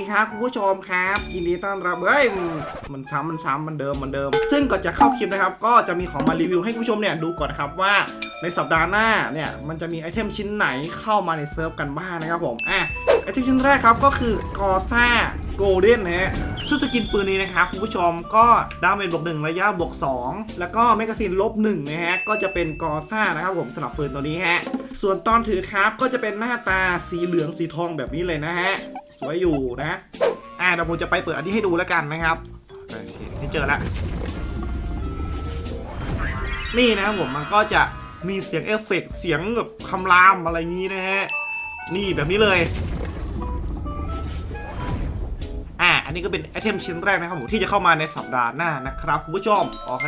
ดีครับคุณผู้ชมครับยินดีต้อนรับเฮ้ยมันซ้ำมันซ้ำมันเดิมมันเดิม ซึ่งก่อนจะเข้าคลิปนะครับ ก็จะมีของมารีวิวให้คุณผู้ชมเนี่ยดูก่อนนะครับว่าในสัปดาห์หน้าเนี่ยมันจะมีไอเทมชิ้นไหนเข้ามาในเซิร์ฟกันบ้างนะครับผมอะไอเทมชิ้นแรกครับก็คือกอซ่า โกลเด้นนะฮะซึ่งสกินปืนนี้นะครับคุณผู้ชมก็ดาเมจบวกหนึ่งระยะบวก2 แล้วก็แมกกาซีนลบหนึ่งนะฮะก็จะเป็นกอซ่านะครับผมสำหรับปืนตัวนี้ฮะส่วนตอนถือครับก็จะเป็นหน้าตาสีเหลืองสีทองแบบนี้เลยนะฮะสวยอยู่นะอ่าเดี๋ยวผมจะไปเปิดอันนี้ให้ดูแล้วกันนะครับโอเคนี่เจอแล้วนี่นะครับผมมันก็จะมีเสียงเอฟเฟกต์เสียงแบบคำรามอะไรงี้นะฮะนี่แบบนี้เลย อันนี้ก็เป็นไอเทมชิ้นแรกนะครับผมที่จะเข้ามาในสัปดาห์หน้านะครับคุณผู้ชมโอเค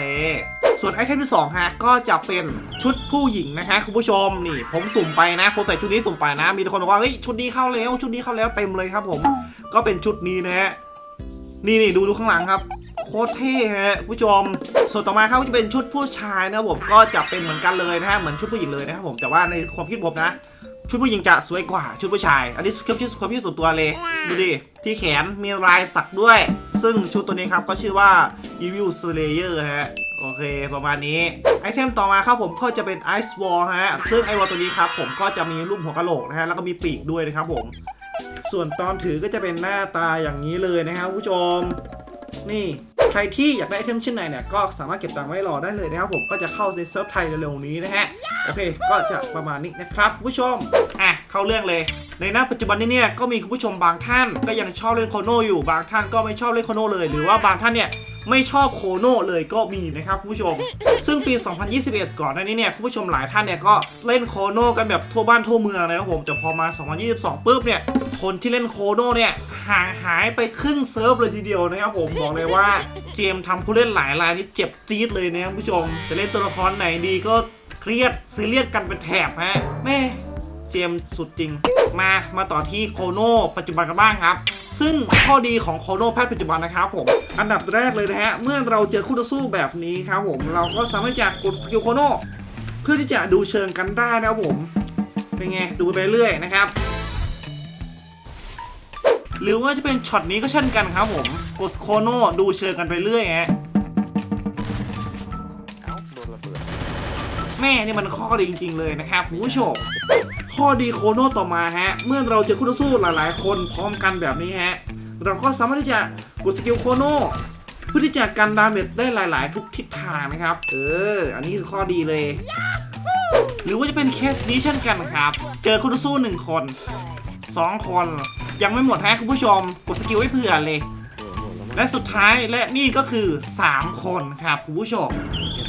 ส่วนไอเทมที่สองฮะก็จะเป็นชุดผู้หญิงนะฮะคุณผู้ชมนี่ ผมสุ่มไปนะผมใส่ชุดนี้สุ่มไปนะ มีคนบอกว่าเฮ้ยชุดนี้เข้าแล้วชุดนี้เข้าแล้วเต็มเลยครับผม ก็เป็นชุดนี้นะฮะนี่นี่ดูดูข้างหลังครับโคตรเท่ฮะผู้ชม ส่วนต่อมาครับก็จะเป็นชุดผู้ชายนะครับผมก็จะเป็นเหมือนกันเลยนะฮะเหมือนชุดผู้หญิงเลยนะครับผมแต่ว่าในความคิดผมนะ ชุดผู้หญิงจะสวยกว่าชุดผู้ชาย อันนี้คือชื่อความคิดส่วนตัวเลย ดูดิ ที่แขนมีลายสักด้วย ซึ่งชุดตัวนี้ครับก็ชื่อว่า Evil Slayer ฮะโอเค ประมาณนี้ ไอเทมต่อมาครับผมก็จะเป็น Ice Wall ฮะ ซึ่งไอวอลตัวนี้ครับผมก็จะมีรูปหัวกะโหลกนะฮะ แล้วก็มีปีกด้วยนะครับผม ส่วนตอนถือก็จะเป็นหน้าตาอย่างนี้เลยนะครับผู้ชม นี่ ใครที่อยากได้ไอเทมชิ้นไหนเนี่ยก็สามารถเก็บตังค์ไว้รอได้เลยนะครับผมก็จะเข้าในเซิร์ฟไทยเร็วๆนี้นะฮะโอเค ก็จะประมาณนี้นะครับคุณผู้ชมอะเข้าเรื่องเลยในหน้าปัจจุบันนี้เนี่ยก็มีคุณผู้ชมบางท่านก็ยังชอบเล่นโคโนอยู่บางท่านก็ไม่ชอบเล่นโคโนเลย หรือว่าบางท่านเนี่ย ไม่ชอบโคโน่เลยก็มีนะครับผู้ชม ซึ่งปี 2021 ก่อนหน้านี้เนี่ยผู้ชมหลายท่านเนี่ยก็เล่นโคโน่กันแบบทั่วบ้านทั่วเมืองนะครับผมแต่พอมา 2022ปุ๊บเนี่ยคนที่เล่นโคโน่เนี่ยห่างหายไปครึ่งเซิร์ฟเลยทีเดียวนะครับผมบอกเลยว่าเจมทำผู้เล่นหลายรายนี่เจ็บจี๊ดเลยนะครับผู้ชม จะเล่นตัวละครไหนดีก็เครียดซีเรียสกันเป็นแถบฮะแม่เจมสุดจริง มามาต่อที่โคโน่ปัจจุบันกันบ้างครับ ซึ่งข้อดีของโคโนแพทย์ปัจจุบันนะครับผม อันดับแรกเลยนะฮะ เมื่อเราเจอคู่ต่อสู้แบบนี้ครับผม เราก็สามารถจะกดสกิลโคโนเพื่อที่จะดูเชิงกันได้นะครับผม เป็นไง ดูไปเรื่อยนะครับ หรือว่าจะเป็นช็อตนี้ก็เช่นกันครับผม กดโคโนดูเชิงกันไปเรื่อยฮะ เอ้าโดนระเบิด แม่นี่มันข้อดีจริง ๆ เลยนะครับคุณผู้ชมข้อดีโคโน่ต่อมาฮะ เมื่อเราเจอคู่ต่อสู้หลายๆ คนพร้อมกันแบบนี้ฮะ เราก็สามารถที่จะกดสกิลโคโน่เพื่อที่จะกันดาเมจได้หลาย ๆ ทุกทิศทางนะครับ เออ อันนี้คือข้อดีเลย หรือว่าจะเป็นเคสนี้เช่นกันครับ เจอคู่ต่อสู้หนึ่งคนสองคน ยังไม่หมดฮะคุณผู้ชม กดสกิลไว้เผื่อเลย และสุดท้ายและนี่ก็คือ 3 คนครับคุณผู้ชม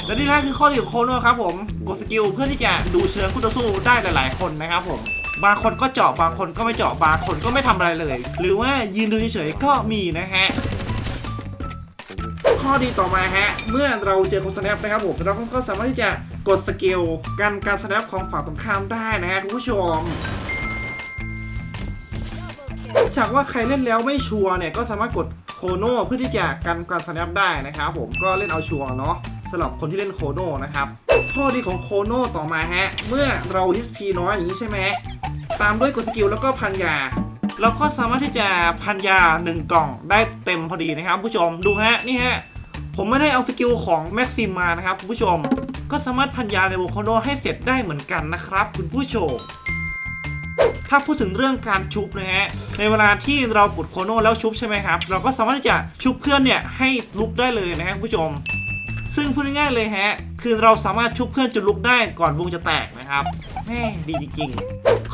และนี่นะคือข้อดีของโคโนครับผมกดสกิลเพื่อที่จะดูเชิงคู่ต่อสู้ได้หลาย ๆ คนนะครับผมบางคนก็เจาะบางคนก็ไม่เจาะบางคนก็ไม่ทำอะไรเลย หรือว่ายืนดูเฉยๆก็มีนะฮะข้อดีต่อมาฮะ เมื่อเราเจอคนสแนปนะครับผมเราก็สามารถที่จะกดสกิลกันการสแนปของฝั่งตรงข้ามได้นะฮะคุณผู้ชมฉากว่าใครเล่นแล้วไม่ชัวร์เนี่ยก็สามารถกด โคโนเพื่อที่จะกันการสแนปได้นะครับผมก็เล่นเอาชัวร์เนาะสำหรับคนที่เล่นโคโนนะครับข้อดีของโคโนต่อมาฮะ เมื่อเรา HP น้อยอย่างนี้ใช่ไหมตามด้วยกดสกิลแล้วก็พันยาเราก็สามารถที่จะพันยา 1 กล่องได้เต็มพอดีนะครับผู้ชมดูฮะนี่ฮะผมไม่ได้เอาสกิลของแม็กซิมมานะครับคุณผู้ชม ก็สามารถพันยาในวงโคโนให้เสร็จได้เหมือนกันนะครับ คุณผู้ชม ถ้าพูดถึงเรื่องการชุบนะฮะในเวลาที่เรากดโคโนแล้วชุบใช่ไหมครับ เราก็สามารถที่จะชุบเพื่อนเนี่ยให้ลุกได้เลยนะฮะผู้ชม ซึ่งพูดง่ายๆเลยฮะคือเราสามารถชุบเพื่อนจนลุกได้ก่อนวงจะแตกนะครับแม่ดีจริง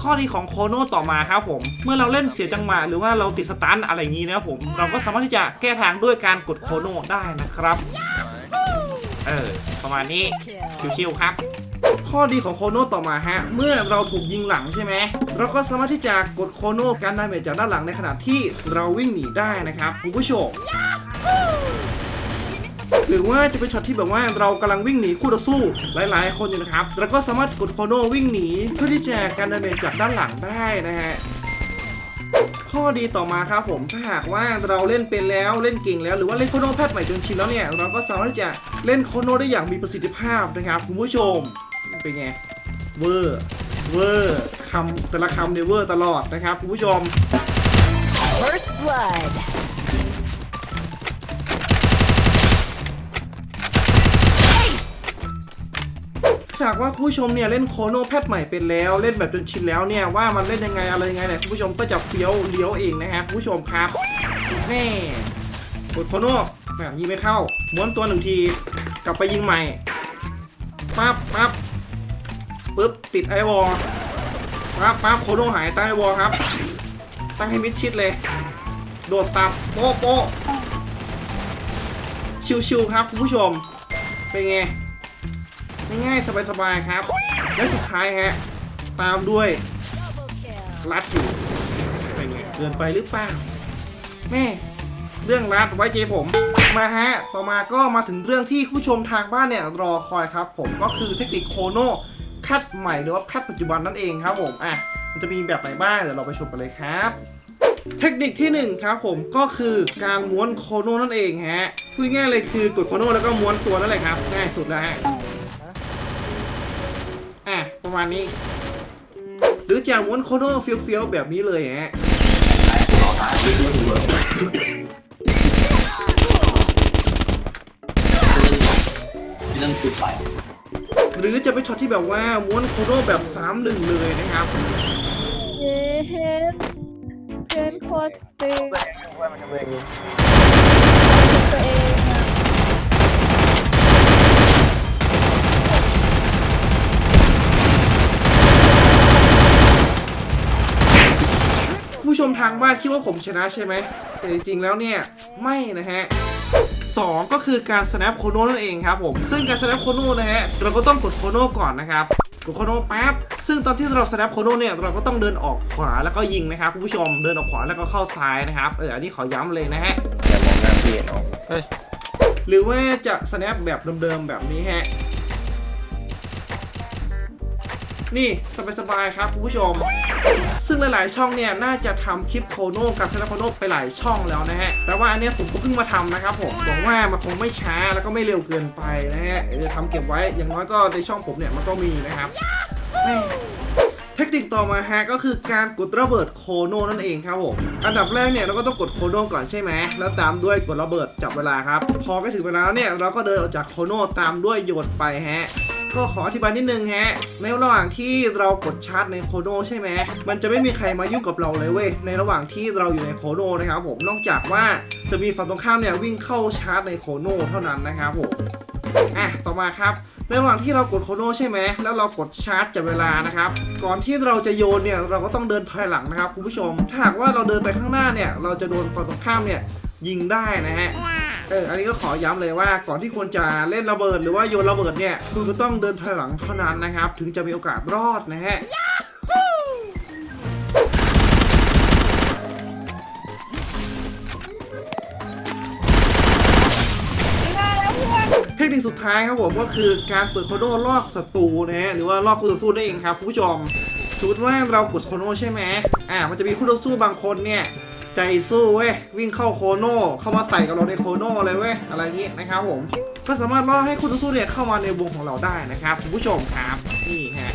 ข้อดีของโคโนต่อมาครับผม เมื่อเราเล่นเสียจังหวะหรือว่าเราติดสตันอะไรอย่างนี้นะครับผม เราก็สามารถที่จะแก้ทางด้วยการกดโคโนได้นะครับ เออ ประมาณนี้ชิวๆครับ ข้อดีของโคโน่ต่อมาฮะ เมื่อเราถูกยิงหลังใช่ไหม เราก็สามารถที่จะกดโคโน่กันดาเมจจากด้านหลังในขณะที่เราวิ่งหนีได้นะครับคุณผู้ชมหรือว่าจะเป็นช็อตที่แบบว่าเรากำลังวิ่งหนีคู่ต่อสู้หลาย ๆ คนอยู่นะครับเราก็สามารถกดโคโน่วิ่งหนีเพื่อที่จะกันดาเมจจากด้านหลังได้นะฮะข้อดีต่อมาครับผมถ้าหากว่าเราเล่นเป็นแล้วเล่นเก่งแล้วหรือว่าเล่นโคโนแพทใหม่จนชินแล้วเนี่ยเราก็สามารถที่จะเล่นโคโนได้อย่างมีประสิทธิภาพนะครับคุณผู้ชม เป็นไงเวอร์เวอร์คำแต่ละคำเนี่ยเวอร์ตลอดนะครับคุณผู้ชม First blood. Ace. หากว่าคุณผู้ชมเนี่ยเล่นโคโนแพทใหม่เป็นแล้วเล่นแบบจนชินแล้วเนี่ยว่ามันเล่นยังไงอะไรยังไงเนี่ยคุณผู้ชมก็จะเฟี้ยวเลี้ยวเองนะฮะคุณผู้ชมครับแม่กดโคโนแหมยิงไม่เข้าม้วนตัวหนึ่งที กลับไปยิงใหม่ปั๊บปั๊บ ปึ๊บติดไอวอลปั๊บปั๊บโคโนหายตั้งไอวอลครับ ตั้งให้มิดชิดเลย โดดตับโป๊ะโป๊ะชิวๆครับคุณผู้ชม เป็นไง ง่ายๆสบายๆครับ และสุดท้ายฮะ ตามด้วยรัดอยู่เป็นไงเกินไปหรือเปล่าแม่เรื่องรัดไว้ใจผมมาฮะ ต่อมาก็มาถึงเรื่องที่ผู้ชมทางบ้านเนี่ยรอคอยครับ ผมก็คือเทคนิคโคโน คัดใหม่หรือว่าคัดปัจจุบันนั่นเองครับผมอะมันจะมีแบบไหนบ้างเดี๋ยวเราไปชมกันเลยครับเทคนิคที่หนึ่งครับผมก็คือการม้วนโคโน่นั่นเองฮะพูดง่ายเลยคือกดโคโน่แล้วก็ม้วนตัวนั่นแหละครับง่ายสุดแล้วฮะอะประมาณนี้ หรือจะม้วนโคโน่เฟี้ยวๆแบบนี้เลยฮะเรื่องจุดไป หรือจะเป็นช็อตที่แบบว่าม้วนโคโนแบบ3 1เลยนะครับเย้เห็นเห็นโคตรตึงตัวเองอะผู้ชมทางบ้านคิดว่าผมชนะใช่ไหมแต่จริงๆแล้วเนี่ยไม่นะฮะ สองก็คือการ snap โคโนนั่นเองครับผม ซึ่งการ snap โคโนนะฮะเราก็ต้องกดโคโนก่อนนะครับกดโคโนปั๊บซึ่งตอนที่เรา snap โคโนเนี่ยเราก็ต้องเดินออกขวาแล้วก็ยิงนะครับคุณผู้ชมเดินออกขวาแล้วก็เข้าซ้ายนะครับเอออันนี้ขอย้ำเลยนะฮะอย่ามองหน้าพี่น้องเฮ้ยหรือว่าจะ snap แบบเดิมๆแบบนี้ฮะนี่สบายๆครับคุณผู้ชม ซึ่งหลายๆ ช่องเนี่ยน่าจะทำคลิปโคโน่กับ snap โคโน่ไปหลายช่องแล้วนะฮะ แต่ว่าอันนี้ผมก็เพิ่งมาทำนะครับผมหวังว่ามันคงไม่ช้าแล้วก็ไม่เร็วเกินไปนะฮะเออทำเก็บไว้อย่างน้อยก็ในช่องผมเนี่ยมันก็มีนะครับเทคนิคต่อมาฮะก็คือการกดระเบิดโคโน่นั่นเองครับผมอันดับแรกเนี่ยเราก็ต้องกดโคโน่ก่อนใช่ไหมแล้วตามด้วยกดระเบิดจับเวลาครับ พอใกล้ถึงเวลาแล้วเนี่ยเราก็เดินออกจากโคโน่ตามด้วยโยนไปฮะ ก็ขออธิบายนิดนึงฮะ ในระหว่างที่เรากดชาร์จในโคโนใช่ไหมมันจะไม่มีใครมายุ่งกับเราเลยเว้ย ในระหว่างที่เราอยู่ในโคโนนะครับผม นอกจากว่าจะมีฝั่งตรงข้ามเนี่ยวิ่งเข้าชาร์จในโคโนเท่านั้นนะครับผม อะ ต่อมาครับในระหว่างที่เรากดโคโนใช่ไหม แล้วเรากดชาร์จจับเวลานะครับ ก่อนที่เราจะโยนเนี่ยเราก็ต้องเดินถอยหลังนะครับคุณผู้ชม ถ้าหากว่าเราเดินไปข้างหน้าเนี่ยเราจะโดนฝั่งตรงข้ามเนี่ยยิงได้นะฮะ เอออันนี้ก็ขอย้ำเลยว่าก่อนที่ควรจะเล่นระเบิดหรือว่าโยนระเบิดเนี่ยคุณก็ต้องเดินถอยหลังเท่านั้นนะครับ ถึงจะมีโอกาสรอดนะฮะเทคนิคสุดท้ายครับผมก็คือการเปิดโคโนลอกศัตรูนะฮะหรือว่าลอกคู่ต่อสู้ได้เองครับคุณผู้ชมสมมติว่าเรากดโคโนใช่ไหมอ่ามันจะมีคู่ต่อสู้บางคนเนี่ย ใจสู้เว้ยวิ่งเข้าโคโนเข้ามาใส่กับเราในโคโนเลยเว้ยอะไรอย่างงี้นะครับผมก็สามารถล่อให้คู่ต่อสู้เนี่ยเข้ามาในวงของเราได้นะครับคุณผู้ชมครับนี่ฮะ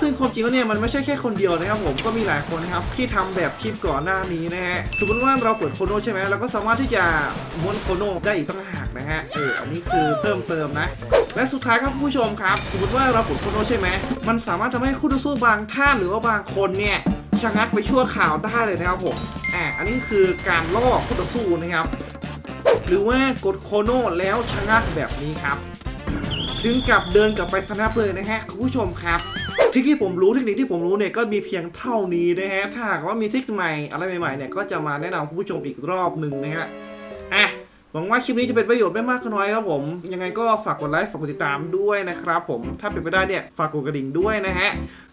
ซึ่งความจริงแล้วเนี่ยมันไม่ใช่แค่คนเดียวนะครับผมก็มีหลายคนนะครับที่ทำแบบคลิปก่อนหน้านี้นะฮะสมมติว่าเราเปิดโคโนใช่ไหมเราก็สามารถที่จะม้วนโคโนได้อีกตั้งหากนะฮะเอออันนี้คือเพิ่มเติมนะ และสุดท้ายครับผู้ชมครับ สมมติว่าเราเปิดโคโนใช่ไหมมันสามารถทำให้คู่ต่อสู้บางท่านหรือว่าบางคนเนี่ย ชะงักไปชั่วข่าวได้เลยนะครับผมอ่าอันนี้คือการล่อคู่ต่อสู้นะครับ หรือว่ากดโคโนแล้วชะงักแบบนี้ครับถึงกับเดินกลับไปสนับเลยนะฮะคุณผู้ชมครับเทคนิคที่ผมรู้เทคนิคที่ผมรู้เนี่ยก็มีเพียงเท่านี้นะฮะถ้าหากว่ามีเทคนิคใหม่อะไรใหม่ๆเนี่ยก็จะมาแนะนำคุณผู้ชมอีกรอบหนึ่งนะฮะอะ หวังว่าคลิปนี้จะเป็นประโยชน์ไม่มากก็น้อยครับผม ยังไงก็ฝากกดไลค์ ฝากกดติดตามด้วยนะครับผม ถ้าเป็นไปได้เนี่ย ฝากกดกระดิ่งด้วยนะฮะ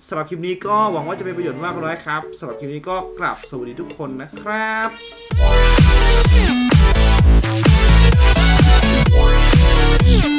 สำหรับคลิปนี้ก็หวังว่าจะเป็นประโยชน์มากก็น้อยครับสำหรับคลิปนี้ก็กลับสวัสดีทุกคนนะครับ Yeah.